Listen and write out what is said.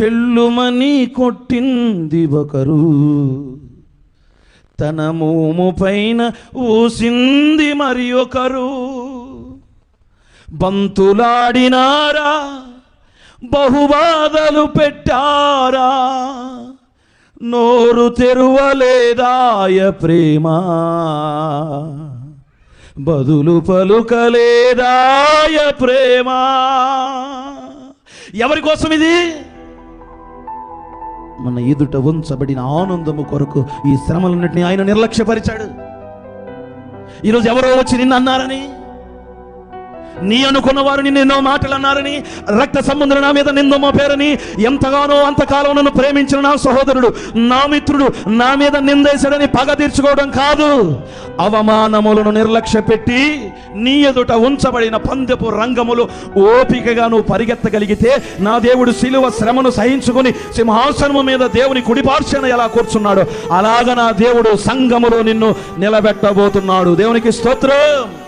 చెల్లుమని కొట్టింది ఒకరు. తన మోము పైన ఊసింది మరి ఒకరు. బంతులాడినారా బహుబాధలు పెట్టారా నోరు తెరువలేదాయ ప్రేమ. బదులు పలుకలేదాయ ప్రేమ. ఎవరి కోసం ఇది మన ఎదుట ఉంచబడిన ఆనందము కొరకు ఈ శ్రమలన్నింటినీ ఆయన నిర్లక్ష్యపరిచాడు. ఈరోజు ఎవరో వచ్చి నిన్ను అన్నారని నీ అనుకున్న వారు నిన్ను ఎన్నో మాటలు అన్నారని రక్త సంబంధులు నా మీద నిందో మోపారని ఎంతగానో అంతకాలం నన్ను ప్రేమించిన నా సహోదరుడు నా మిత్రుడు నా మీద నిందేశాడని పగ తీర్చుకోవడం కాదు. అవమానములను నిర్లక్ష్య పెట్టి నీ ఎదుట ఉంచబడిన పందెపు రంగములు ఓపికగా నువ్వు పరిగెత్తగలిగితే నా దేవుడు శిలువ శ్రమను సహించుకొని సింహాసనము మీద దేవుని కుడిపార్చన ఎలా కూర్చున్నాడు అలాగ నా దేవుడు సంఘములో నిన్ను నిలబెట్టబోతున్నాడు. దేవునికి స్తోత్రం.